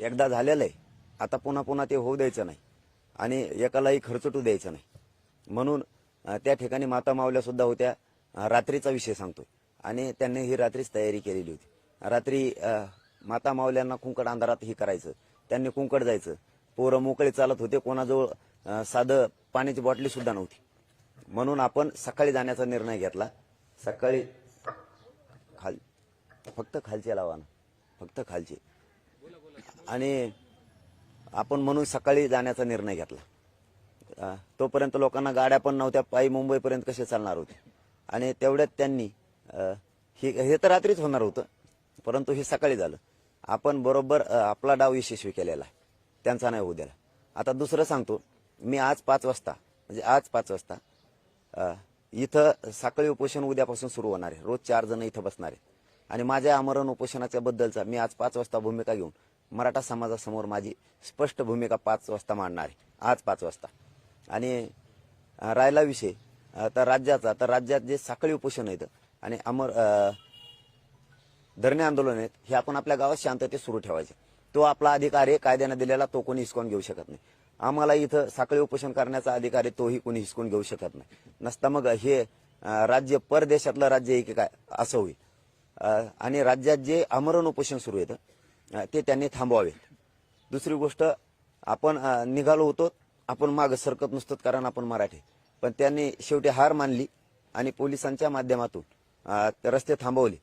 एकदा झालेलं आहे. आता पुन्हा पुन्हा ते होऊ द्यायचं नाही. आणि एकालाही खर्चटू द्यायचं नाही. म्हणून त्या ठिकाणी माता मावल्या सुद्धा होत्या. रात्रीचा विषय सांगतोय. आणि त्यांनी ही रात्रीच तयारी केलेली होती. रात्री माता मावल्यांना कुंकड अंधारात ही करायचं. त्यांनी कुंकड जायचं. पोरं मोकळे चालत होते. कोणाजवळ साधं पाण्याची बॉटली सुद्धा नव्हती. म्हणून आपण सकाळी जाण्याचा निर्णय घेतला. सकाळी खाल फक्त खालचे लावा ना. फक्त खालचे. आणि आपण म्हणून सकाळी जाण्याचा निर्णय घेतला. तोपर्यंत लोकांना गाड्या पण नव्हत्या पायी मुंबईपर्यंत कसे चालणार होते. आणि तेवढ्यात त्यांनी हे हे तर रात्रीच होणार होतं परंतु हे सकाळी झालं. आपण बरोबर आपला डाव यशस्वी केलेला आहे. त्यांचा नाही होऊ आता दुसरं सांगतो मी आज पाच वाजता म्हणजे आज पाच वाजता इथं सकाळी उपोषण उद्यापासून सुरू होणार आहे. रोज चार जण इथं बसणार आहे आणि माझ्या आमरण उपोषणाच्या बद्दलचा मी आज पाच वाजता भूमिका घेऊन मराठा समाजासमोर माझी स्पष्ट भूमिका पाच वाजता मांडणार आहे. आज पाच वाजता. आणि राहिला विषय. तर राज्याचा तर राज्यात जे साखळी उपोषण आहेत आणि अमर धरणे आंदोलन आहेत हे आपण आपल्या गावात शांततेत सुरू ठेवायचे. तो आपला अधिकार आहे कायद्यानं दिलेला तो कोणी हिसकून घेऊ शकत नाही. आम्हाला इथं साखळी उपोषण करण्याचा अधिकार आहे तोही कोणी हिसकून घेऊ शकत नाही. नसता मग हे राज्य परदेशातलं राज्य आहे की काय असं होईल. आणि राज्यात जे आमरण उपोषण सुरू आहे ते त्यांनी थांबवावे. दुसरी गोष्ट आपण निघालो होतो आपण मागं सरकत नसतो कारण आपण मराठी. पण त्यांनी शेवटी हार मानली आणि पोलिसांच्या माध्यमातून रस्ते थांबवले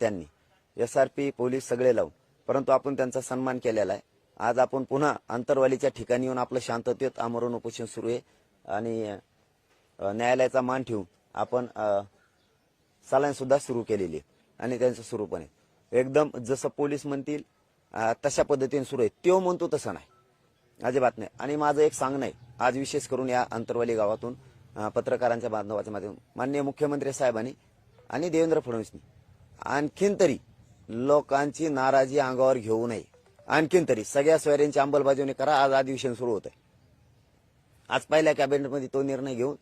त्यांनी. एस आर पी पोलीस सगळे लावून. परंतु आपण त्यांचा सन्मान केलेला आहे. आज आपण पुन्हा आंतरवालीच्या ठिकाणी येऊन आपलं शांततेत आमरण उपोषण सुरू आहे आणि न्यायालयाचा मान ठेवून आपण सलाईन सुद्धा सुरू केलेली आहे आणि त्यांचं सुरू पण आहे. एकदम जसं पोलीस म्हणतील तशा पद्धतीने सुरू आहे. तो म्हणतो तसं नाही. अजिबात नाही. आणि माझं एक सांगणं आहे. आज विशेष करून या अंतरवाली गावातून पत्रकारांच्या बांधवाच्या माध्यमातून माननीय मुख्यमंत्री साहेबांनी आणि देवेंद्र फडणवीसनी आणखीन तरी लोकांची नाराजी अंगावर घेऊ नये. आणखीन तरी सगळ्या सोयऱ्यांची अंमलबजावणी करा. आज अधिवेशन सुरू होत आहे आज पहिल्या कॅबिनेटमध्ये तो निर्णय घेऊन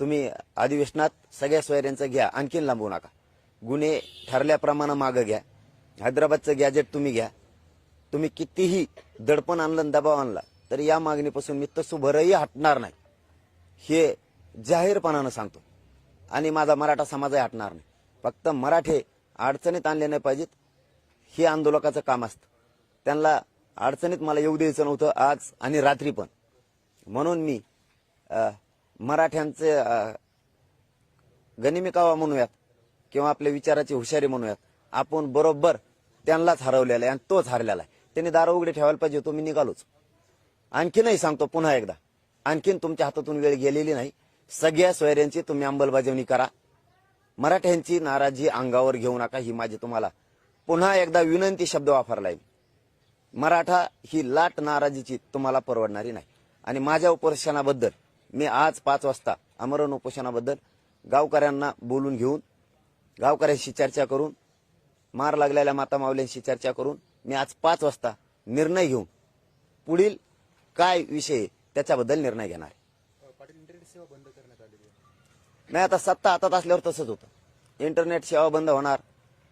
तुम्ही अधिवेशनात सगळ्या सोयऱ्यांचं घ्या. आणखीन लांबवू नका. गुन्हे ठरल्याप्रमाणे मागं घ्या. हैदराबादचं गॅजेट तुम्ही घ्या. तुम्ही कितीही दडपण आणलं दबाव आणला तरी या मागणीपासून मी तसुभरही हटणार नाही. हे जाहीरपणानं सांगतो. आणि माझा मराठा समाजही हटणार नाही. फक्त मराठे अडचणीत आणले नाही पाहिजेत. हे आंदोलकाचं काम असतं. त्यांना अडचणीत मला येऊ द्यायचं नव्हतं आज आणि रात्री पण. म्हणून मी मराठ्यांचे गनिमिकावा म्हणूयात. किंवा आपल्या विचाराची हुशारी म्हणूयात. आपण बरोबर त्यांनाच हरवलेला आहे आणि तोच हरलेला आहे. त्यांनी दारं उघडे ठेवायला पाहिजे तो मी निघालोच. आणखीनही सांगतो पुन्हा एकदा. आणखीन तुमच्या हातातून वेळ गेलेली नाही. सगळ्या सोयऱ्यांची तुम्ही अंमलबजावणी करा. मराठ्यांची नाराजी अंगावर घेऊ नका ही माझी तुम्हाला पुन्हा एकदा विनंती शब्द वापरलाय मराठा ही लाट नाराजीची तुम्हाला परवडणारी नाही. आणि माझ्या उपोषणाबद्दल मी आज पाच वाजता अमरण उपोषणाबद्दल गावकऱ्यांना बोलून घेऊन गावकऱ्यांशी चर्चा करून मार लागलेल्या माता माऊल्यांशी चर्चा करून मी आज पाच वाजता निर्णय घेऊन पुढील काय विषय त्याच्याबद्दल निर्णय घेणार नाही आता सत्ता हातात असल्यावर तसंच होतं. इंटरनेट सेवा बंद होणार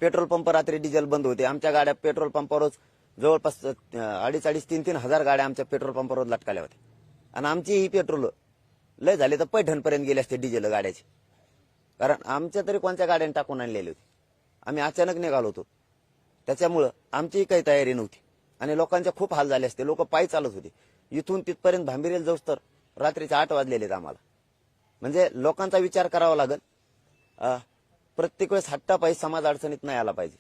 पेट्रोल पंप रात्री डिझेल बंद होते. आमच्या गाड्या पेट्रोल पंपावरच जवळपास अडीच अडीच तीन तीन हजार गाड्या आमच्या पेट्रोल पंपावर लटकाल्या होत्या. आणि आमची ही पेट्रोल लय झाले तर पैठणपर्यंत गेले असते डिझेल गाड्याची. कारण आमच्या तरी कोणत्या गाड्याने टाकून आणलेली होती? आम्ही अचानक निघालो होतो. त्याच्यामुळं आमचीही काही तयारी नव्हती. आणि लोकांचे खूप हाल झाले असते. लोक पायी चालत होते. इथून तिथपर्यंत भांबिरेल जाऊस तर रात्रीचे आठ वाजलेले आहेत आम्हाला. म्हणजे लोकांचा विचार करावा लागेल. प्रत्येक वेळेस हट्टापायी समाज अडचणीत नाही आला पाहिजे.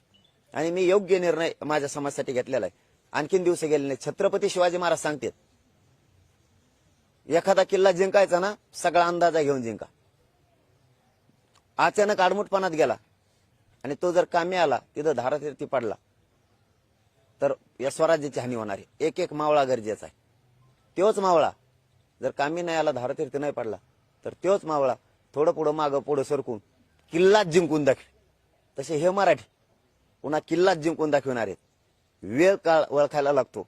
आणि मी योग्य निर्णय माझ्या समाजासाठी घेतलेला आहे. आणखीन दिवस गेले नाही. छत्रपती शिवाजी महाराज सांगतात एखादा किल्ला जिंकायचा ना सगळा अंदाजा घेऊन जिंका. अचानक आडमुटपणात गेला. आणि तो जर कामी आला तिथं धारातीर्थी पडला तर या स्वराज्याची हानी होणार आहे. एक एक मावळा गरजेचा आहे. तोच मावळा जर कामी नाही आला धारातीर्थी नाही पडला तर तोच मावळा थोडं पुढं मागं पुढं सरकून किल्लाच जिंकून दाखवे तसे हे मराठी पुन्हा किल्लाच जिंकून दाखविणार आहेत. वेळ काळ ओळखायला लागतो.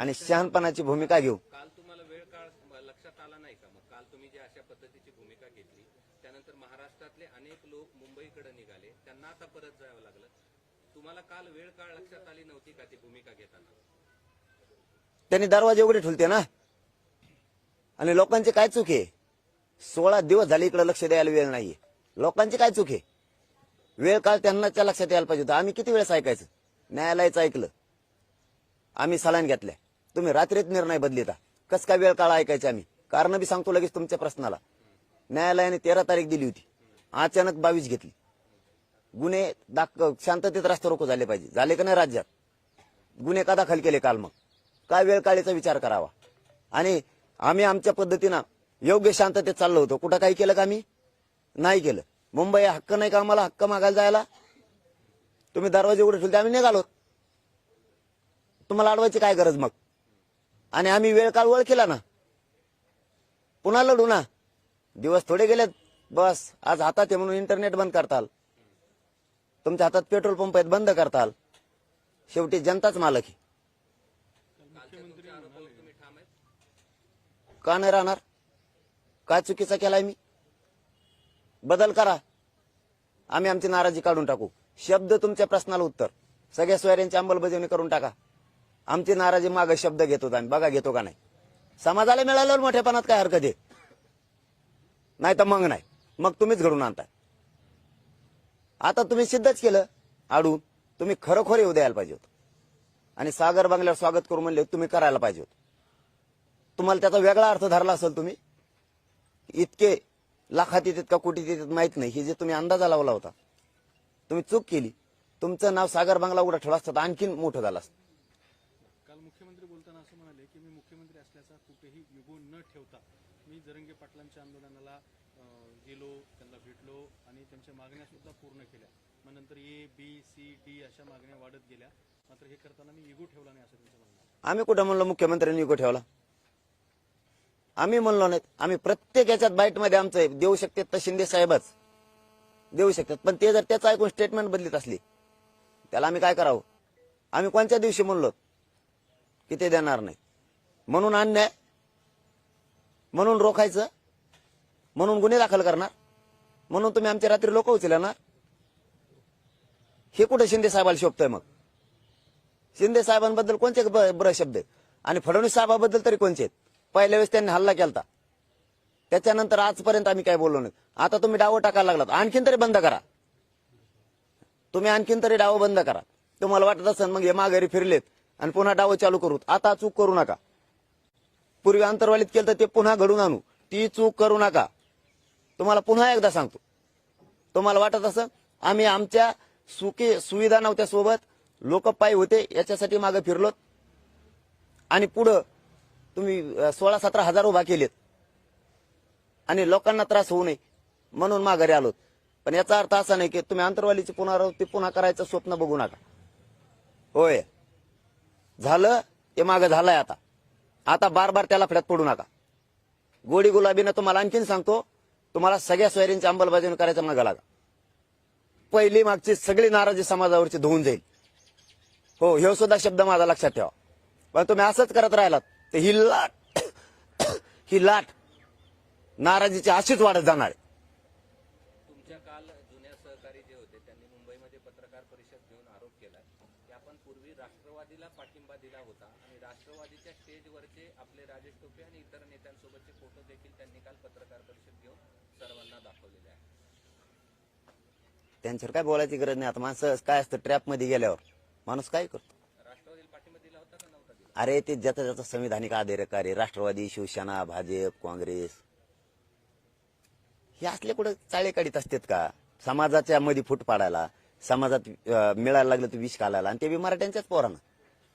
आणि शहाणपणाची भूमिका घेऊ काल तुम्हाला वेळ काळ लक्षात आला नाही का मग काल तुम्ही जी अशा पद्धतीची भूमिका घेतली त्यानंतर महाराष्ट्रातले अनेक लोक मुंबईकडे निघाले. त्यांना आता परत जावं लागलं. तुम्हाला काल वेळ काळ लक्षात आली नव्हती का ती भूमिका घेताना? त्यांनी दरवाजे उघडे ठेवते ना? आणि लोकांची काय चूक आहे? सोळा दिवस झाले इकडे लक्ष द्यायला वेळ नाहीये. लोकांची काय चूक आहे? वेळ काळ त्यांनाच्या लक्षात यायला पाहिजे होतं. आम्ही किती वेळेस ऐकायचं? न्यायालयाचं ऐकलं. आम्ही सलान घेतल्या. तुम्ही रात्रीत निर्णय बदलिता. कस काय वेळ काळ ऐकायचे आम्ही? कारण बी सांगतो लगेच तुमच्या प्रश्नाला. न्यायालयाने तेरा तारीख दिली होती. अचानक बावीस घेतली. गुन्हे दाख शांततेत रस्ता रोको झाले पाहिजे. झाले का नाही राज्यात? गुन्हे का दाखल केले काल मग? काय वेळ काळीचा विचार करावा? आणि आम्ही आमच्या पद्धतीनं योग्य शांततेत चाललो होतो. कुठं काही केलं का आम्ही? नाही केलं. मुंबई हक्क नाही का आम्हाला? हक्क मागायला जायला? तुम्ही दरवाजे उघडे ठेवले आम्ही निघालो. तुम्हाला अडवायची काय गरज मग? आणि आम्ही वेळ काळ केला ना? पुन्हा लढू ना? दिवस थोडे गेलेत. बस आज हातात आहे म्हणून इंटरनेट बंद करताल. तुमच्या हातात पेट्रोल पंप आहेत बंद करताल. शेवटी जनताच मालक ही का नाही राहणार? काय चुकीचा केलाय मी? बदल करा. आम्ही आमची नाराजी काढून टाकू. शब्द तुमच्या प्रश्नाला उत्तर. सगळ्या सोयऱ्यांची अंमलबजावणी करून टाका. आमची नाराजी मागे शब्द घेतो आम्ही बघा घेतो का नाही. समाजाला मिळाल्यावर मोठेपणात काय हरकत आहे? नाही तर मग नाही. मग तुम्हीच घडून आणताय. आता तुम्ही सिद्धच केलं. आडून तुम्ही खरोखर येऊ द्यायला पाहिजे होतं. आणि सागर बंगल्यावर स्वागत करू म्हणले तुम्ही करायला पाहिजे होतं. तुम्हाला त्याचा वेगळा अर्थ धरला असेल तुम्ही? इतके लाखात येतात का कोटीत येतात माहीत नाही. हे जे तुम्ही अंदाजा लावला होता. तुम्ही चूक केली. तुमचं नाव सागर बंगला उघडा ठेवला असतं तर आणखीन मोठं झालं असतं. काल मुख्यमंत्री बोलताना असं म्हणाले की मी मुख्यमंत्री असल्याचा कुठेही युगो न ठेवता मी जरंगे पाटलांच्या आंदोलनाला गेलो त्यांना भेटलो आणि त्यांच्या मागण्या सुद्धा पूर्ण केल्या. मग नंतर ए बी सी डी अशा मागण्या वाढत गेल्या. मात्र हे करताना मी इगो ठेवला नाही असं त्यांचं म्हणणं आम्ही कुठं म्हणलो मुख्यमंत्र्यांनी इगो ठेवला? आम्ही म्हणलो नाहीत. आम्ही प्रत्येक याच्यात बाईटमध्ये आमचं आहे. देऊ शकतात तर शिंदे साहेबच. देऊ शकतात. पण ते जर त्याचं ऐकून स्टेटमेंट बदलीत असली त्याला आम्ही काय करावं? आम्ही कोणत्या दिवशी म्हणलो की ते देणार नाही? म्हणून अन्याय? म्हणून रोखायचं? म्हणून गुन्हे दाखल करणार. म्हणून तुम्ही आमच्या रात्री लोक उचलणार हे कुठे शिंदे साहेबाला शोभतोय मग? शिंदे साहेबांबद्दल कोणते बरं शब्द आणि फडणवीस साहेबाबद्दल तरी कोणते आहेत? पहिल्या वेळेस त्यांनी हल्ला केलता. त्याच्यानंतर आजपर्यंत आम्ही काय बोललो नाही. आता तुम्ही डावं टाकायला लागलात. आणखीन तरी बंद करा. तुम्ही आणखीन तरी डावं बंद करा. तुम्हाला वाटत असेल मग हे माघारी फिरलेत आणि पुन्हा डावं चालू करू आता चूक करू नका. पूर्वी अंतर्वालीत केलं तर ते पुन्हा घडून आणू. ती चूक करू नका. तुम्हाला पुन्हा एकदा सांगतो. तुम्हाला वाटत असं? आम्ही आमच्या सुखी सुविधा नव्हत्या सोबत. लोक पायी होते याच्यासाठी मागे फिरलोत. आणि पुढं तुम्ही सोळा सतरा हजार उभा केलेत. आणि लोकांना त्रास होऊ नये म्हणून माघारी आलोत. पण याचा अर्थ असा नाही की तुम्ही अंतर्वालीची पुनरावृत्ती पुन्हा करायचं स्वप्न बघू नका. होय. झालं ते मागं झालंय आता. आता बार बार त्याला फड्यात पडू नका. गोडी गुलाबीनं तुम्हाला आणखीन सांगतो तुम्हाला सगळ्या सोयरींची अंमलबजावणी करायचं मागं लागा पहिली मागची सगळी नाराजी समाजावरची धुवून जाईल. हो हे सुद्धा शब्द माझा लक्षात ठेवा. पण तुम्ही असंच करत राहिलात तर ही लाट ही लाट नाराजीची अशीच वाढत जाणार आहे. तुमच्या काल जुन्या सहकारी जे होते त्यांनी मुंबईमध्ये पत्रकार परिषद घेऊन आरोप केला की आपण पूर्वी राष्ट्रवादीला पाठिंबा दिला होता आणि राष्ट्रवादीच्या स्टेजवरचे आपले राजेश टोपे आणि इतर नेत्यांसोबतचे फोटो देखील त्यांनी काल पत्रकार परिषद घेऊन सर्वांना दाखवलेले आहे. त्यांच्यावर काय बोलायची गरज नाही. आता माणसं काय असतं ट्रॅपमध्ये गेल्यावर? माणूस काय करतो? राष्ट्रवादीला पाठिंबा दिला होता का नव्हता दिला? अरे ते ज्याचा ज्याचा संविधानिक अधिकार आहे राष्ट्रवादी शिवसेना भाजप काँग्रेस. हे असले कुठे चाळे काढीत असतात का? समाजाच्या मध्ये फूट पाडायला समाजात मिळायला लागलं तर विष घालायला आणि ते बी मराठ्यांच्याच पोरांना.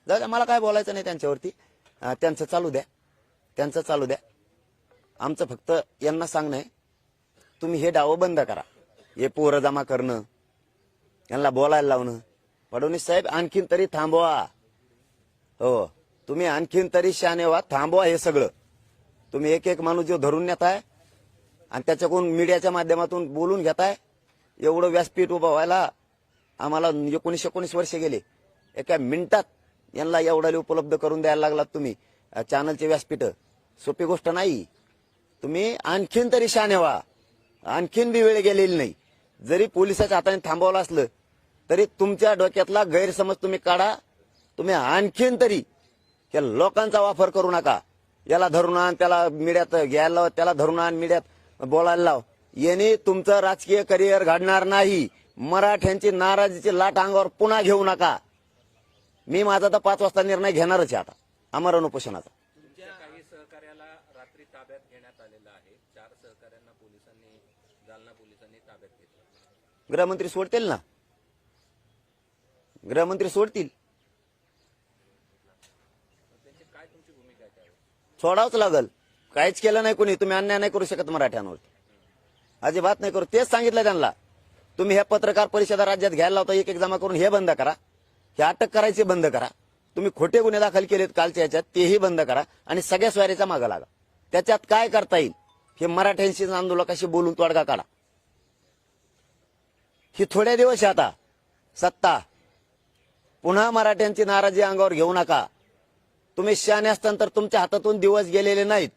जाऊ मला काय बोलायचं नाही त्यांच्यावरती. त्यांचं चालू द्या. त्यांचं चालू द्या. आमचं फक्त यांना सांगणं आहे. तुम्ही हे डावं बंद करा. हे पोरं जमा करणं यांना बोलायला लावणं. फडणवीस साहेब आणखीन तरी थांबवा. हो तुम्ही आणखीन तरी शाने व्हा थांबवा हे सगळं. तुम्ही एक एक माणूस जो धरून नेताय आणि त्याच्याकडून मीडियाच्या माध्यमातून बोलून घेताय एवढं व्यासपीठ उभं व्हायला आम्हाला एकोणीस एकोणीस वर्ष गेले. एका मिनिटात यांना एवढा उपलब्ध करून द्यायला लागलात तुम्ही. चॅनलचे व्यासपीठ. सोपी गोष्ट नाही. तुम्ही आणखीन तरी शाने व्हा. आणखीन बी वेळ गेलेली नाही. जरी पोलिसाच्या हाताने थांबवलं असलं तरी तुमच्या डोक्यातला गैरसमज तुम्ही काढा. तुम्ही आणखीन तरी या लोकांचा वापर करू नका. याला धरून आण त्याला मिड्यात घ्यायला लाव, त्याला धरून आण मिड्यात बोलायला लाव. याने तुमचं राजकीय करिअर घडणार नाही. मराठ्यांची नाराजीची लाट अंगावर पुन्हा घेऊ नका. मी माझा तर पाच वाजता निर्णय घेणारच आहे आता. अमरण उपोषणाचा तुमच्या काही सहकार्याला रात्री ताब्यात घेण्यात आलेलं आहे चार सहकार्यांना पोलिसांनी जालना पोलिसांनी ताब्यात घेतलं गृहमंत्री सोडतील ना? गृहमंत्री सोडतील. सोडावंच लागल. काहीच केलं नाही कोणी. तुम्ही अन्याय नाही करू शकत मराठ्यांवरती. अजिबात नाही करू. तेच सांगितलं त्यांना. तुम्ही हे पत्रकार परिषदा राज्यात घ्यायला लावता एक एक जमा करून हे बंद करा. हे अटक करायचे बंद करा. तुम्ही खोटे गुन्हे दाखल केलेत कालच्या याच्यात तेही बंद करा आणि सगळ्या स्वारीचा मागा लागा. त्याच्यात काय करता येईल? हे मराठ्यांशी आंदोलकाशी बोलून तोडगा काढा. ही थोड्या दिवस आता. सत्ता. पुन्हा मराठ्यांची नाराजी अंगावर घेऊ नका. तुम्ही शहाणे असताना तर तुमच्या हातातून दिवस गेलेले नाहीत.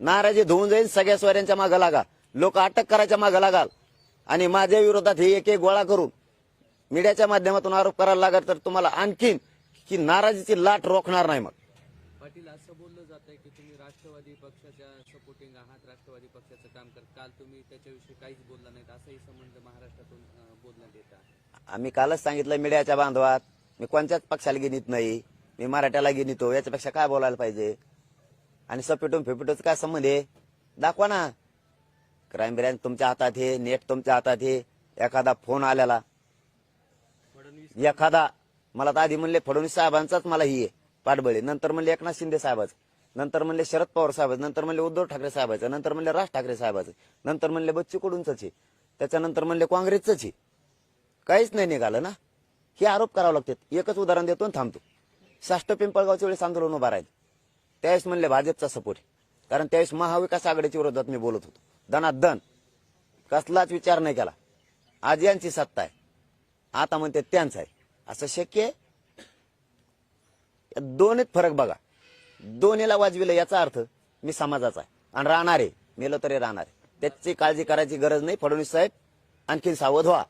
नाराजी धुवून जाईल सगळ्या स्वाऱ्यांच्या मागं लागा. लोक अटक करायच्या मागं लागाल. आणि माझ्या विरोधात हे एक एक गोळा करून मीडियाच्या माध्यमातून आरोप करायला लागत तर तुम्हाला आणखीन की नाराजीची लाट रोखणार नाही मग. पाटील असं बोललं जात आहे की तुम्ही राष्ट्रवादी पक्षाच्या सपोर्टिंग आहात राष्ट्रवादी पक्षाचं काम कर काल तुम्ही त्याच्याविषयी काहीच बोलला नाहीत असाही संबंध महाराष्ट्रातून बोलण्यात येत आहे. आम्ही कालच सांगितलं मीडियाच्या बांधवात मी कोणत्याच पक्षाला गिनीत नाही मी मराठ्याला गिनितो याच्यापेक्षा काय बोलायला पाहिजे? आणि सपेटून फेपेटूच काय संबंध आहे? दाखवा ना. क्राईम ब्रँच तुमच्या हातात हे नेट तुमच्या हातात हे एखादा फोन आलेला. एखादा मला तर आधी म्हणले फडणवीस साहेबांचाच मला ही आहे. पाठबळे नंतर म्हणले एकनाथ शिंदे साहेबाचं नंतर म्हणले शरद पवार साहेबाचं नंतर म्हणले उद्धव ठाकरे साहेबाचं नंतर म्हणले राज ठाकरे साहेबाचं नंतर म्हणले बच्चू कडूंच आहे. त्याच्यानंतर म्हणले काँग्रेसचंच आहे. काहीच नाही निघालं ना? हे आरोप करावे लागतात. एकच उदाहरण देतो आणि थांबतो. साष्ट पिंपळगावच्या वेळेस आंदोलन उभा राहिलं. त्यावेळेस म्हणले भाजपचा सपोर्ट कारण त्यावेळेस महाविकास आघाडीच्या विरोधात मी बोलत होतो. दनात दन कसलाच विचार नाही केला. आज यांची सत्ता आहे. आता म्हणते त्यांचं आहे. असं शक्य आहे? या दोन्हीत फरक बघा. दोन्हीला वाजविलं याचा अर्थ मी समाजाचा आहे. आणि राहणार आहे. मेलो तरी राहणार आहे. त्याची काळजी करायची गरज नाही. फडणवीस साहेब आणखीन सावध व्हा.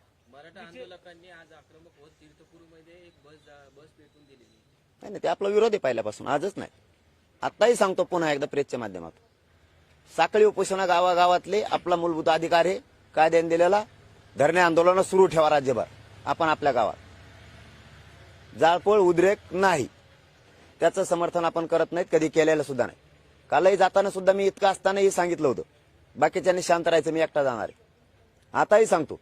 नाही नाही, ते आपला विरोध आहे पहिल्यापासून. आजच नाही. आत्ताही सांगतो पुन्हा एकदा प्रेसच्या माध्यमातून. साखळी उपोषणा गावागावातले आपला मूलभूत अधिकार आहे. कायद्याने दिलेला. धरणे आंदोलन सुरू ठेवा राज्यभर. आपण आपल्या गावात. जाळपोळ उद्रेक नाही. त्याचं समर्थन आपण करत नाहीत कधी केलेलं सुद्धा नाही. कालही जाताना सुद्धा मी इतकं असतानाही सांगितलं होतं. बाकीच्यांनी शांत राहायचं मी एकटा जाणार आहे. आताही सांगतो.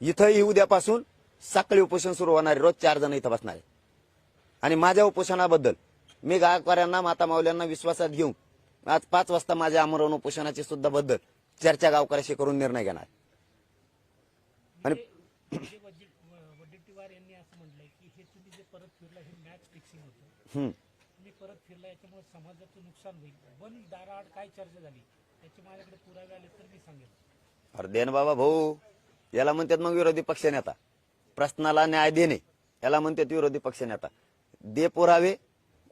इथंही उद्यापासून सकाळी उपोषण सुरू होणार आहे रोज चार जण इथं बसणार आहे. आणि माझ्या उपोषणाबद्दल मी गावकऱ्यांना माता मावल्यांना विश्वासात घेऊन आज पाच वाजता माझ्या आमरण उपोषणाची सुद्धा बद्दल चर्चा गावकऱ्याशी करून निर्णय घेणार आणि म्हणजे वडे- वडेट्टीवार यांनी असं म्हटलंय की हे तुम्ही जे परत फिरला हे मॅच फिक्सिंग होतं. तुम्ही परत फिरला याच्यामुळे समाजाचं नुकसान होईल. दाराआड काय चर्चा झाली त्याचे माझ्याकडे पुरावे आले तर मी सांगेन अरे देन बाबा भाऊ याला म्हणतात मग विरोधी पक्षनेता प्रश्नाला न्याय देणे याला म्हणतात विरोधी पक्षनेता दे पुरावे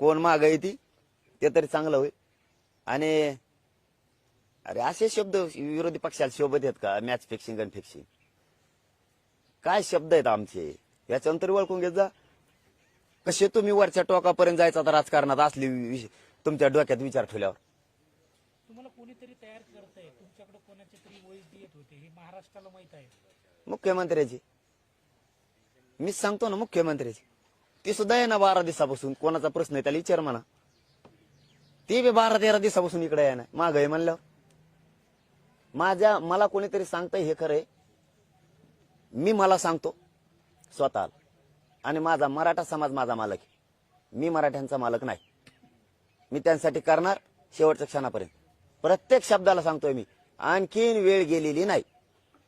कोण माग ती ते तरी चांगलं होईल. आणि अरे असे शब्द विरोधी पक्षाला शोभत आहेत का? मॅच फिक्सिंग आणि फिक्सिंग काय शब्द आहेत आमचे? याच्यानंतर ओळखून घेत जा. कसे तुम्ही वरच्या टोकापर्यंत जायचा आता राजकारणात? असली तुमच्या डोक्यात विचार ठेवल्यावर. तुम्हाला कोणीतरी तयार करतंय. तुमच्याकडे कोणाचे तरी वैद्य येत होते. हे महाराष्ट्राला माहीत आहे. मुख्यमंत्र्याची. मीच सांगतो ना मुख्यमंत्र्याची. ती सुद्धा आहे ना बारा दिवसापासून. कोणाचा प्रश्न आहे त्याला विचार म्हणा. ती बी बारा तेरा दिवसापासून इकडे आहे ना माग आहे म्हणल्यावर. माझ्या मला कोणीतरी सांगतंय हे खरंय मी मला सांगतो. स्वतः आणि माझा मराठा समाज माझा मालक आहे. मी मराठ्यांचा मालक नाही. मी त्यांसाठी करणार शेवटच्या क्षणापर्यंत. प्रत्येक शब्दाला सांगतोय मी. आणखीन वेळ गेलेली नाही.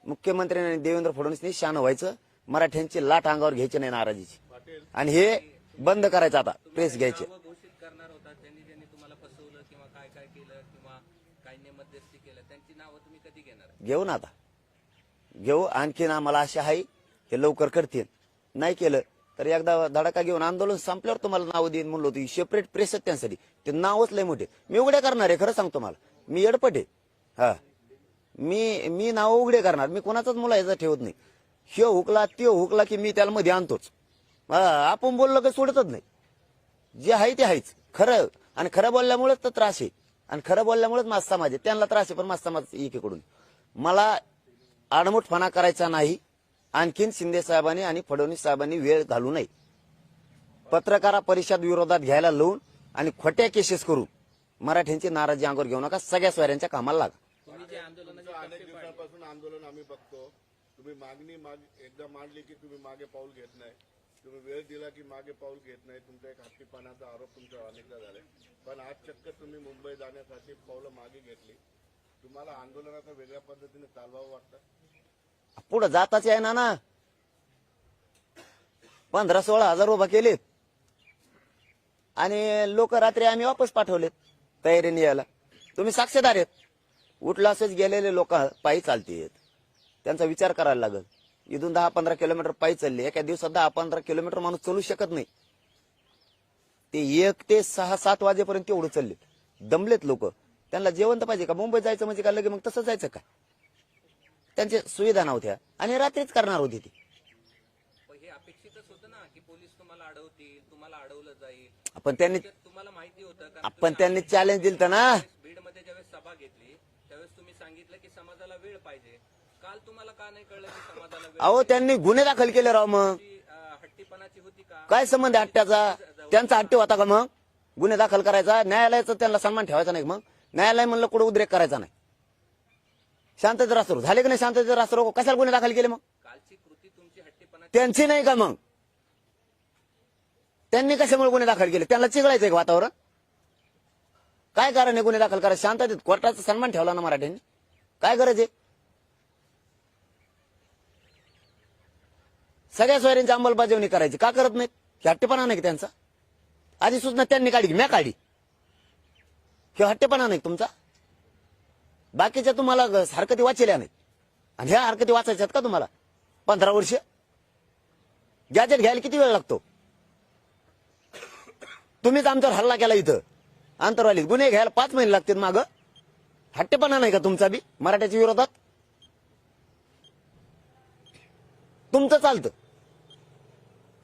मुख्यमंत्र्यांनी देवेंद्र फडणवीसनी शान व्हायचं. मराठ्यांची लाट अंगावर घ्यायची नाही नाराजीची. आणि हे बंद करायचं आता. प्रेस घ्यायचे. नावं घोषित करणार होता त्यांनी ज्यांनी तुम्हाला फसवलं किंवा काय काय केलं किंवा काहींनी मध्यस्थी केलं त्यांची नावं तुम्ही कधी घेणार? घेऊ ना आता. घेऊ. आणखीन आम्हाला आशा आहे. हे लवकर करतील. नाही केलं तर एकदा धडाका घेऊन आंदोलन संपल्यावर तुम्हाला नाव देईन म्हणलो होती. सेपरेट प्रेस आहेत त्यांसाठी. ते नावच लय मोठे. मी उघड्या करणार आहे खरं सांगतो मला मी एडपट आहे. हा. मी मी नाव उघडे करणार. मी कोणाचाच मुलायचा ठेवत नाही. ह्यो हुकला त्यो हुकला की मी त्याला मध्ये आणतोच आपण बोललो की सोडतच नाही. जे आहे ते आहेच. खरं आणि खरं बोलल्यामुळेच तर त्रास आहे. आणि खरं बोलल्यामुळेच माझा समाज आहे. त्यांना त्रास आहे पण माझा समाज एकीकडून. मला आडमुठपणा करायचा नाही. आणखीन शिंदे साहेबांनी आणि फडणवीस साहेबांनी वेळ घालू नये पत्रकारा परिषद विरोधात घ्यायला लावून आणि खोट्या केसेस करून मराठ्यांची नाराजी अंगावर घेऊ नका सगळ्या सोयऱ्यांच्या कामाला लागा अनेक दिवसापासून आंदोलन आम्ही बघतो तुम्ही मागणी माग एकदा मांडली की तुम्ही मागे पाऊल घेत नाही तुम्ही वेळ दिला की मागे पाऊल घेत नाही तुमचा एक हत्तीपणाचा आरोप तुमच्यावर अनेकदा झालाय पण आज चक्क तुम्ही मुंबई जाण्यासाठी पावलं मागे घेतली तुम्हाला आंदोलनाचा वेगळ्या पद्धतीने चालवावं वाटतं पुढे जाताच आहे ना. ना पंधरा सोळा हजार उभा केलेत. आणि लोक रात्री आम्ही वापस पाठवलेत तयारीने यायला. तुम्ही साक्षीदार आहेत. उठला असेच गेलेले लोक पायी चालतेत त्यांचा विचार करायला लागल. इथून दहा पंधरा किलोमीटर पायी चालले. एका दिवसात दहा पंधरा किलोमीटर माणूस चालू शकत नाही. ते एक ते सहा सात वाजेपर्यंत एवढं चालले दमलेत लोक. त्यांना जेवण तर पाहिजे का? मुंबई जायचं म्हणजे का? लगे मग तसं जायचं का? त्यांच्या सुविधा नव्हत्या. आणि रात्रीच करणार होती ती. पण हे अपेक्षितच होतं ना की पोलीस तुम्हाला अडवतील तुम्हाला अडवलं जाईल. आपण त्यांनी तुम्हाला माहिती होतं का? आपण त्यांनी चॅलेंज दिलं ना. बीडमध्ये ज्यावेळेस सभा घेतली त्यावेळेस तुम्ही सांगितलं की समाजाला वेळ पाहिजे. काल तुम्हाला का नाही कळलं की समाजाला वेळ अहो त्यांनी गुन्हे दाखल केले राव मग. अं, हट्टीपणाची होती का? काय संबंध आहे हट्ट्याचा? त्यांचा हट्टी होता का मग? गुन्हे दाखल करायचा? न्यायालयाचा त्यांना सन्मान ठेवायचा नाही का मग? न्यायालय म्हणलं कुठं उद्रेक करायचा नाही. शांततेत रास्ता झाले का नाही शांततेत रास्ता कशाला गुन्हे दाखल केले मग? कालची कृती तुमची हट्टीपणाची त्यांची नाही का मग? त्यांनी कशामुळे गुन्हे दाखल केले? त्यांना चिघळायचंय का वातावरण? काय कारण आहे गुन्हे दाखल करायचं? शांततेत कोर्टाचा सन्मान ठेवला ना मराठ्यांनी. काय गरज आहे? सगळ्या सोयऱ्यांची अंमलबजावणी करायची. का करत नाहीत? हट्टेपणा नाही का त्यांचा? आधी सूचना त्यांनी काढली म्या काढली. हे हट्टेपणा नाही का तुमचा? बाकीच्या तुम्हाला हरकती वाचल्या नाहीत आणि ह्या हरकती वाचायच्यात का तुम्हाला? पंधरा वर्ष? गॅजेट घ्यायला किती वेळ लागतो? तुम्हीच आमच्यावर हल्ला केला इथं. आंतरवालीत गुन्हे घ्यायला पाच महिने लागतील माग. हट्टेपणा नाही का तुमचा बी? मराठ्याच्या विरोधात? तुमचं चालतं.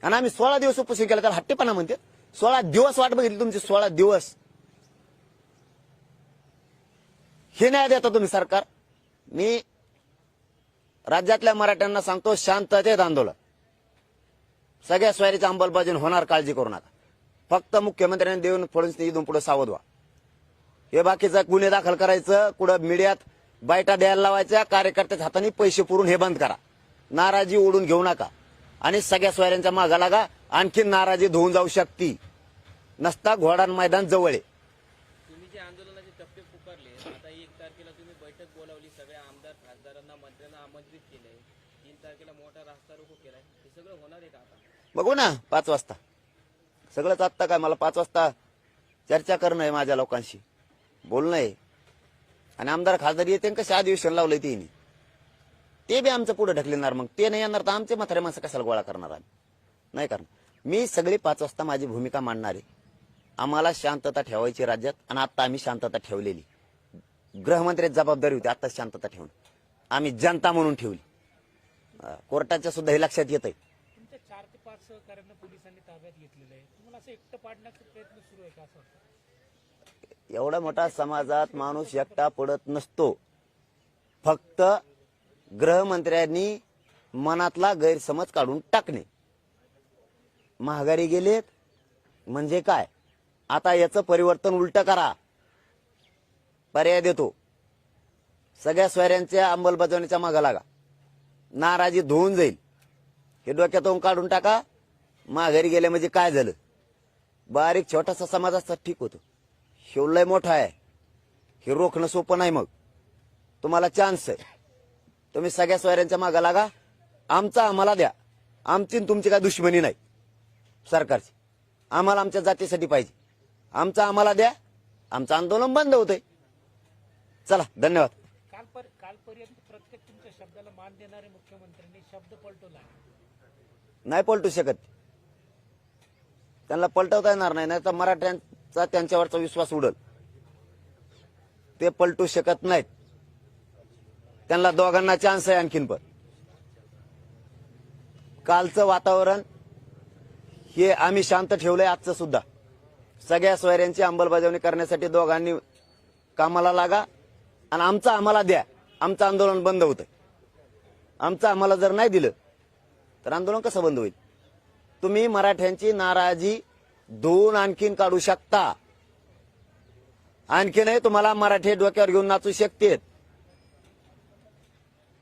आणि आम्ही सोळा दिवस उपोषण केला त्याला हट्टेपणा म्हणते सोळा दिवस वाट बघितली तुमची सोळा दिवस. हे न्याय देता तुम्ही सरकार. मी राज्यातल्या मराठ्यांना सांगतो शांततेत आंदोलन. सगळ्या स्वारीची अंमलबजावणी होणार काळजी करू नका. फक्त मुख्यमंत्र्यांनी देऊन फडणवीस इथून पुढे सावध व्हा. हे बाकीचं गुन्हे दाखल करायचं कुठं मीडियात बायटा द्यायला लावायच्या कार्यकर्त्याच्या हाताने पैसे पुरून हे बंद करा. नाराजी ओढून घेऊ नका. आणि सगळ्या सोयऱ्यांच्या मागा लागा. आणखी नाराजी धुवून जाऊ शकती. नसता घोडान मैदान जवळ आहे तुम्ही जे आंदोलनाचे टप्पे पुकारले आता एक तारखेला तुम्ही बैठक बोलावली सगळ्या आमदार खासदारांना मंत्र्यांना आमंत्रित केलंय तीन तारखेला मोठा रास्ता रोको केलाय हे सगळं होणार आहे का आता बघू ना पाच वाजता. सगळंच आत्ता काय मला पाच वाजता चर्चा करणं आहे माझ्या लोकांशी. बोलणं आहे. आणि आमदार खासदार येते कसे अधिवेशन लावलंय तिने ते बी आमचं पुढे ढकलणार मग. ते नाही येणार तर आमचे म्हातारे माणसं कशाला गोळा करणार आम्ही? नाही करणार. मी सगळी पाच वाजता माझी भूमिका मांडणार आहे. आम्हाला शांतता ठेवायची राज्यात आणि आता आम्ही शांतता ठेवलेली. गृहमंत्री जबाबदारी होती आता शांतता ठेवून. आम्ही जनता म्हणून ठेवली. कोर्टाच्या सुद्धा हे लक्षात येत आहे पाच सहकार्यांना पोलिसांनी ताब्यात घेतलेलं आहे. तुम्हाला असं एकटं पाडण्याचा प्रयत्न सुरू आहे का असं एवढा मोठा समाजात माणूस एकटा पडत नसतो. फक्त गृहमंत्र्यांनी मनातला गैरसमज काढून टाकणे. महागारी गेलेत म्हणजे काय? आता याचं परिवर्तन उलट करा. पर्याय देतो. सगळ्या स्वैऱ्यांच्या अंमलबजावणीच्या मागा लागा. नाराजी धुवून जाईल. हे डोक्यातून काढून टाका. माघारी गेले म्हणजे काय झालं? बारीक छोटासा समाज असतात ठीक होतो. शिवलय मोठा आहे. हे रोखणं सोपं नाही मग. तुम्हाला चान्स आहे. तुम्ही सगळ्या सोयऱ्यांच्या मागा लागा. आमचा आम्हाला द्या. आमची तुमची काय दुश्मनी नाही. सरकारची. आम्हाला आमच्या जातीसाठी पाहिजे. आमचा आम्हाला द्या. आमचं आंदोलन बंद होतंय. चला धन्यवाद. कालपर्यंत प्रत्येक तुमच्या शब्दाला मान देणारे मुख्यमंत्र्यांनी शब्द पलटवला. नाही पलटू शकत. त्यांना पलटवता येणार नाही नाही तर मराठ्यांचा त्यांच्यावरचा विश्वास उडल. ते पलटू शकत नाहीत. त्यांना दोघांना चान्स आहे आणखीन पण. कालचं वातावरण हे आम्ही शांत ठेवलंय आजचं सुद्धा. सगळ्या सोयऱ्यांची अंमलबजावणी करण्यासाठी दोघांनी कामाला लागा आणि आमचं आम्हाला द्या. आमचं आंदोलन बंद होतं आमचं आम्हाला जर नाही दिलं तर आंदोलन कसं बंद होईल? तुम्ही मराठ्यांची नाराजी धुवून आणखीन काढू शकता. आणखीनही तुम्हाला मराठी डोक्यावर घेऊन नाचू शकतेत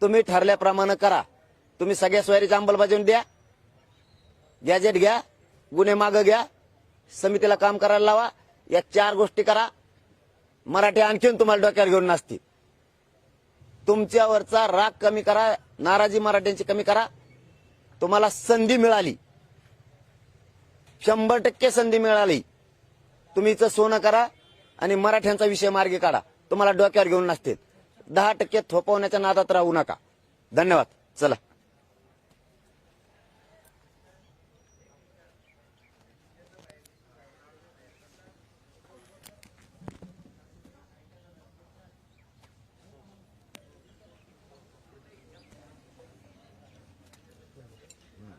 तुम्ही ठरल्याप्रमाणे करा. तुम्ही सगळ्या सोयरीची अंमलबजावणी द्या. गॅजेट घ्या गुन्हे मागं घ्या समितीला काम करायला लावा या चार गोष्टी करा. मराठी आणखीन तुम्हाला डोक्यावर घेऊन नाचतील. तुमच्यावरचा राग कमी करा नाराजी मराठ्यांची कमी करा. तुम्हाला संधी मिळाली. शंभर टक्के संधी मिळाली. तुम्ही इथं सोनं करा आणि मराठ्यांचा विषय मार्गी काढा. तुम्हाला डोक्यावर घेऊन नसतील. दहा टक्के थोपवण्याच्या नादात राहू नका. धन्यवाद. चला.